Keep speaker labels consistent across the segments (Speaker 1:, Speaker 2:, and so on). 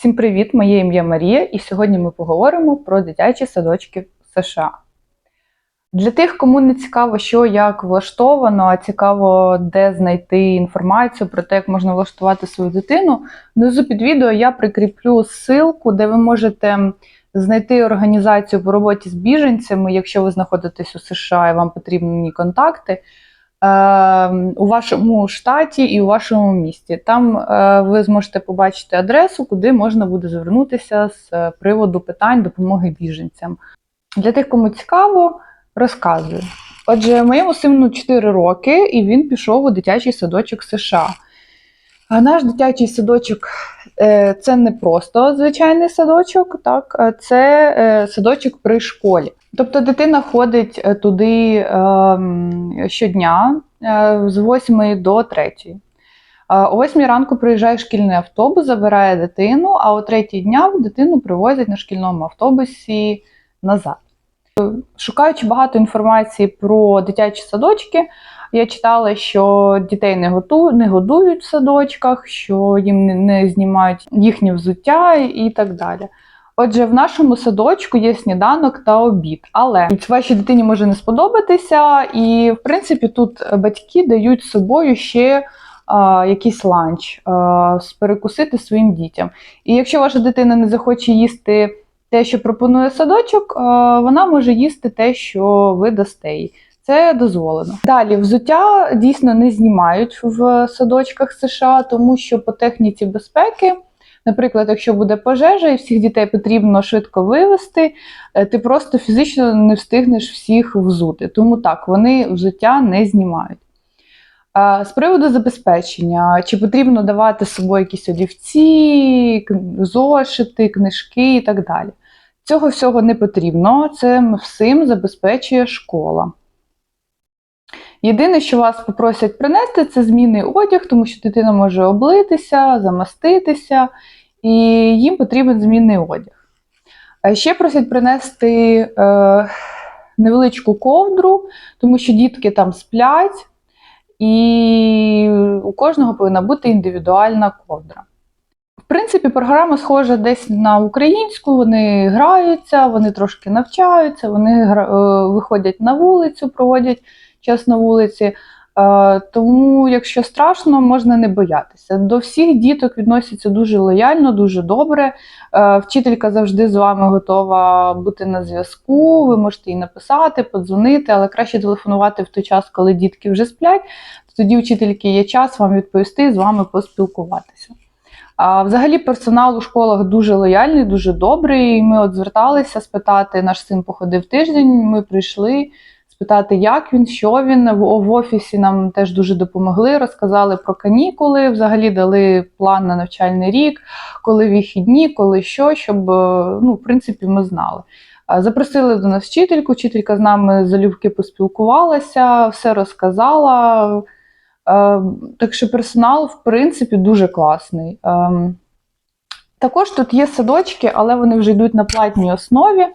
Speaker 1: Всім привіт! Моє ім'я Марія, і сьогодні ми поговоримо про дитячі садочки в США. Для тих, кому не цікаво, що як влаштовано, а цікаво, де знайти інформацію про те, як можна влаштувати свою дитину. Внизу під відео я прикріплю ссылку, де ви можете знайти організацію по роботі з біженцями, якщо ви знаходитесь у США і вам потрібні контакти. Е, У вашому штаті і у вашому місті. Там е, ви зможете побачити адресу, куди можна буде звернутися з е, приводу питань допомоги біженцям. Для тих, кому цікаво, розказую. Отже, моєму сину 4 роки, і він пішов у дитячий садочок США. А наш дитячий садочок е, це не просто звичайний садочок, так, це садочок при школі. Тобто дитина ходить е, туди е, щодня е, з 8 до 3. О 8 ранку приїжджає шкільний автобус, забирає дитину, а о 3 дня дитину привозять на шкільному автобусі назад. Шукаючи багато інформації про дитячі садочки, я читала, що дітей не готу, не годують в садочках, що їм не, не знімають їхнє взуття і так далі. Отже, в нашому садочку є сніданок та обід, але вашій дитині може не сподобатися, і в принципі тут батьки дають з собою ще якийсь ланч а, перекусити своїм дітям. І якщо ваша дитина не захоче їсти те, що пропонує садочок, вона може їсти те, що ви дасте їй. Це дозволено. Далі взуття дійсно не знімають в садочках США, тому що по техніці безпеки, наприклад, якщо буде пожежа і всіх дітей потрібно швидко вивезти, е, ти просто фізично не встигнеш всіх взути. Тому так, вони взуття не знімають. З приводу забезпечення, чи потрібно давати з собою якісь олівці, зошити, книжки і так далі. Цього всього не потрібно, це всім забезпечує школа. Єдине, що вас попросять принести, це змінний одяг, тому що дитина може облитися, замаститися, і їм потрібен змінний одяг. Ще просять принести е, невеличку ковдру, тому що дітки там сплять, і у кожного повинна бути індивідуальна ковдра. В принципі, програма схожа десь на українську, вони граються, вони трошки навчаються, вони е, виходять на вулицю, проводять час на вулиці. Е, Тому, якщо страшно, можна не боятися. До всіх діток відносяться дуже лояльно, дуже добре. Е, Вчителька завжди з вами готова бути на зв'язку. Ви можете їй написати, подзвонити, але краще телефонувати в той час, коли дітки вже сплять. Тоді вчительки є час вам відповісти, з вами поспілкуватися. А взагалі персонал у школах дуже лояльний, дуже добрий. Ми от зверталися спитати, наш син походив тиждень, ми прийшли спитати, як він, що він. В, офісі нам теж дуже допомогли, розказали про канікули, взагалі дали план на навчальний рік, коли вихідні, коли що, щоб е, ну, в принципі, ми знали. Запросили до нас вчительку, вчителька з нами залюбки поспілкувалася, все розказала. Е, Так що персонал, в принципі, дуже класний. Ем, Також тут є садочки, але вони вже йдуть на платній основі, е,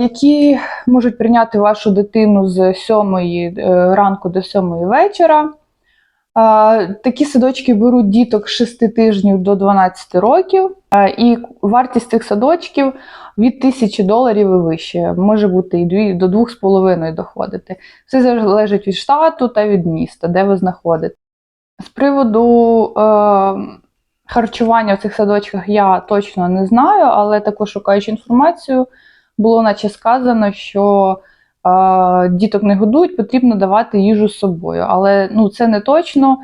Speaker 1: які можуть прийняти вашу дитину з 7 е, ранку до 7 вечора. Е, Такі садочки беруть діток з 6 тижнів до 12 років, Е, і вартість цих садочків від 1000 доларів і вище. Може бути і до 2,5 доходити. Все залежить від штату та від міста, де ви знаходитесь. З приводу е, харчування в цих садочках я точно не знаю, але також шукаючи інформацію, було наче сказано, що е, діток не годують, потрібно давати їжу з собою. Але ну, це не точно. Е,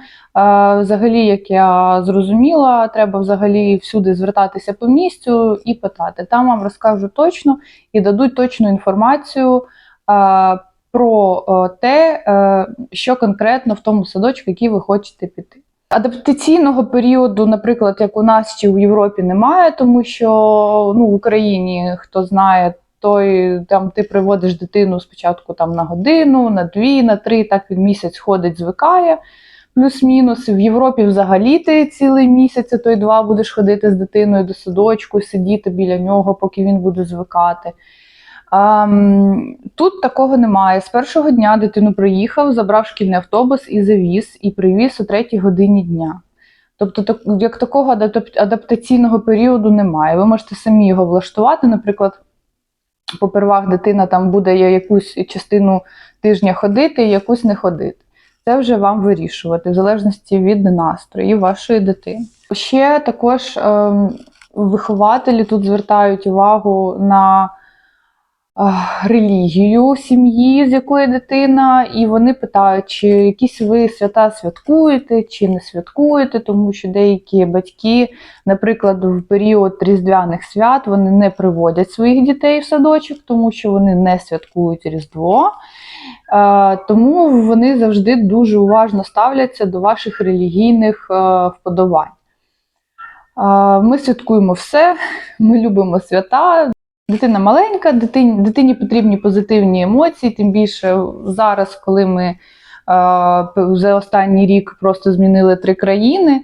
Speaker 1: взагалі, як я зрозуміла, треба взагалі всюди звертатися по місцю і питати. Там вам розкажуть точно і дадуть точну інформацію. е, про те, що конкретно в тому садочку, який ви хочете піти. Адаптаційного періоду, наприклад, як у нас чи в Європі, немає, тому що ну, в Україні, хто знає, той там ти приводиш дитину спочатку там на годину, на дві, на три, так він місяць ходить, звикає. Плюс-мінус. В Європі взагалі ти цілий місяць, а то й два будеш ходити з дитиною до садочку, сидіти біля нього, поки він буде звикати. Ам, Тут такого немає. З першого дня дитину приїхав, забрав шкільний автобус і завіз, і привіз о третій годині дня. Тобто, так, як такого адап- адаптаційного періоду немає. Ви можете самі його влаштувати. Наприклад, попервах дитина там буде якусь частину тижня ходити, якусь не ходити. Це вже вам вирішувати, в залежності від настрою вашої дитини. Ще також е, вихователі тут звертають увагу на релігію сім'ї, з якої дитина, і вони питають, чи якісь ви свята святкуєте, чи не святкуєте, тому що деякі батьки, наприклад, в період різдвяних свят вони не приводять своїх дітей в садочок, тому що вони не святкують Різдво. Тому вони завжди дуже уважно ставляться до ваших релігійних вподобань. Ми святкуємо все, ми любимо свята. Дитина маленька, дитині, дитині потрібні позитивні емоції, тим більше зараз, коли ми е, за останній рік просто змінили три країни, е,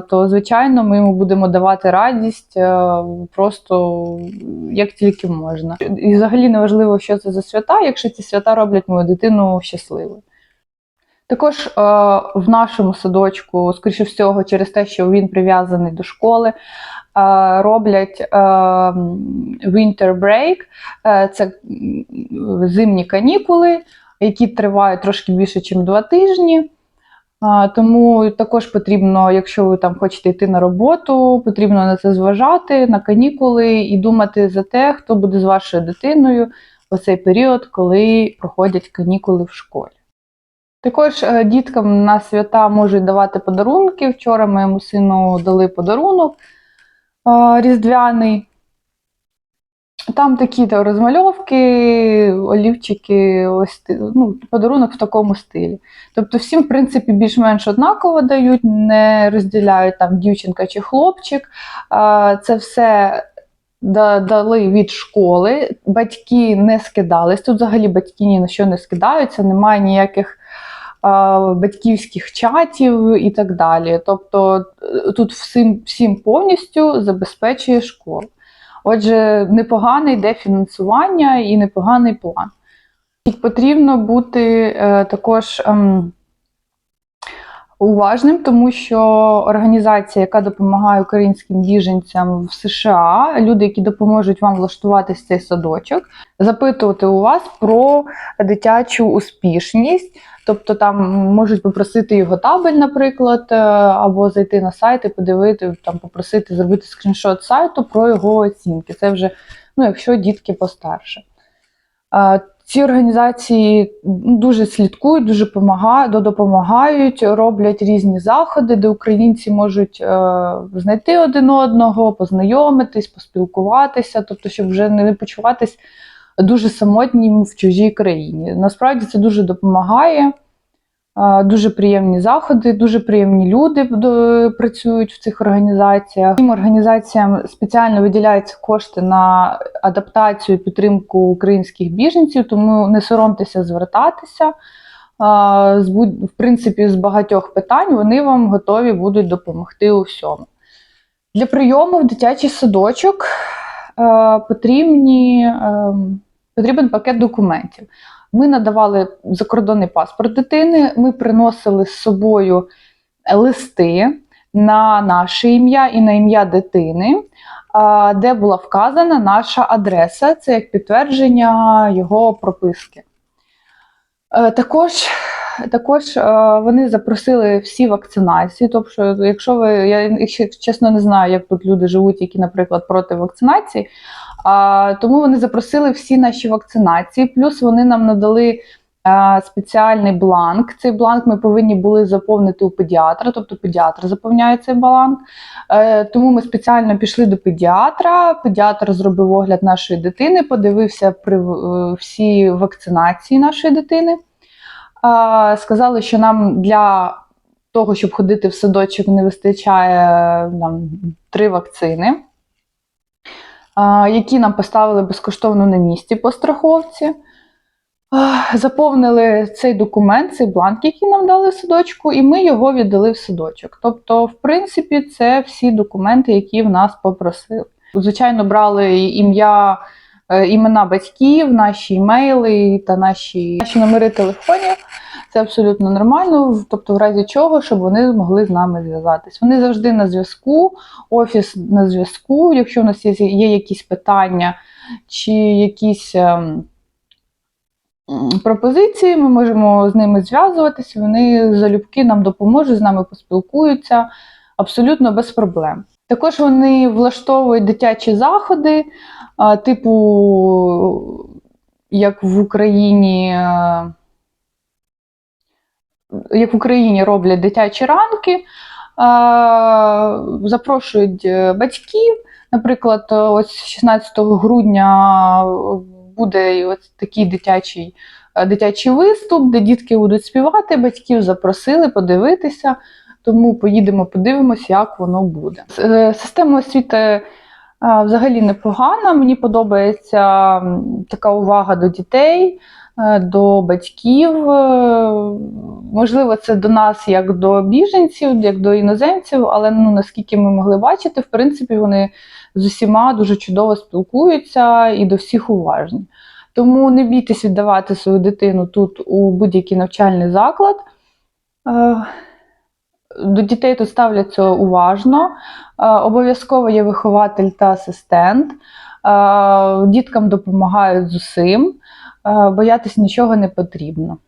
Speaker 1: то звичайно ми йому будемо давати радість е, просто як тільки можна. І взагалі не важливо, що це за свята, якщо ці свята роблять мою дитину щасливою. Також е, в нашому садочку, скоріше всього, через те, що він прив'язаний до школи, е, роблять е, winter break, е, це зимні канікули, які тривають трошки більше, ніж два тижні. А, Тому також потрібно, якщо ви там хочете йти на роботу, потрібно на це зважати, на канікули і думати за те, хто буде з вашою дитиною в цей період, коли проходять канікули в школі. Також е, діткам на свята можуть давати подарунки. Вчора моєму сину дали подарунок е, різдвяний. Там такі то розмальовки, олівчики, ось ну, подарунок в такому стилі. Тобто всім, в принципі, більш-менш однаково дають, не розділяють там дівчинка чи хлопчик. Це все дали від школи. Батьки не скидались. Тут взагалі батьки ні на що не скидаються, немає ніяких батьківських чатів і так далі. Тобто е, тут всім, всім повністю забезпечує школа. Отже, непогане йде фінансування і непоганий план. І потрібно бути е, також ем, уважним, тому що організація, яка допомагає українським біженцям в США, люди, які допоможуть вам влаштуватися в цей садочок, запитувати у вас про дитячу успішність. Тобто там можуть попросити його табель, наприклад, е, або зайти на сайт і подивити, там попросити зробити скріншот сайту про його оцінки. Це вже ну, якщо дітки постарше. Ці організації дуже слідкують, дуже помага- допомагають, роблять різні заходи, де українці можуть е, знайти один одного, познайомитись, поспілкуватися, тобто, щоб вже не почуватись дуже самотнім в чужій країні. Насправді це дуже допомагає. Е, Дуже приємні заходи, дуже приємні люди працюють в цих організаціях. Цим організаціям спеціально виділяються кошти на адаптацію, підтримку українських біженців, тому не соромтеся звертатися. Е, В принципі, з багатьох питань вони вам готові будуть допомогти у всьому. Для прийому в дитячий садочок е, потрібні, е, потрібен пакет документів. Ми надавали закордонний паспорт дитини, ми приносили з собою листи на наше ім'я і на ім'я дитини, де була вказана наша адреса, це як підтвердження його прописки. Е, Також, також е, вони запросили всі вакцинації. Тобто, якщо ви, я якщо чесно не знаю, як тут люди живуть, які, наприклад, проти вакцинації, а, тому вони запросили всі наші вакцинації, плюс вони нам надали а, спеціальний бланк. Цей бланк ми повинні були заповнити у педіатра, тобто педіатр заповняє цей бланк. Е, тому ми спеціально пішли до педіатра. Педіатр зробив огляд нашої дитини, подивився при, е, всі вакцинації нашої дитини. Сказали, що нам для того, щоб ходити в садочок, не вистачає нам три вакцини які нам поставили безкоштовно на місці по страховці. Заповнили цей документ, цей бланк, який нам дали в садочку, і ми його віддали в садочок. Тобто, в принципі, це всі документи, які в нас попросили. Звичайно, брали ім'я, імена батьків, наші імейли та наші, наші номери телефонів. Це абсолютно нормально, тобто, в разі чого, щоб вони могли з нами зв'язатись. Вони завжди на зв'язку, офіс на зв'язку. Якщо у нас є, є якісь питання чи якісь ем, пропозиції, ми можемо з ними зв'язуватися. Вони залюбки нам допоможуть, з нами поспілкуються абсолютно без проблем. Також вони влаштовують дитячі заходи, типу, як в Україні. е, Як в Україні роблять дитячі ранки, запрошують е, батьків. Наприклад, ось 16 грудня буде ось такий дитячий, е, дитячий виступ, де дітки будуть співати, батьків запросили подивитися. Тому поїдемо, подивимося, як воно буде. Е, Система освіти е, взагалі непогана. Мені подобається така увага до дітей, е, до батьків. Е, Можливо, це до нас як до біженців, як до іноземців, але ну, наскільки ми могли бачити, в принципі, вони з усіма дуже чудово спілкуються і до всіх уважні. Тому не бійтесь віддавати свою дитину тут у будь-який навчальний заклад. До дітей тут ставляться уважно. Е, Обов'язково є вихователь та асистент. Е, Діткам допомагають з усім. Е, Боятись нічого не потрібно.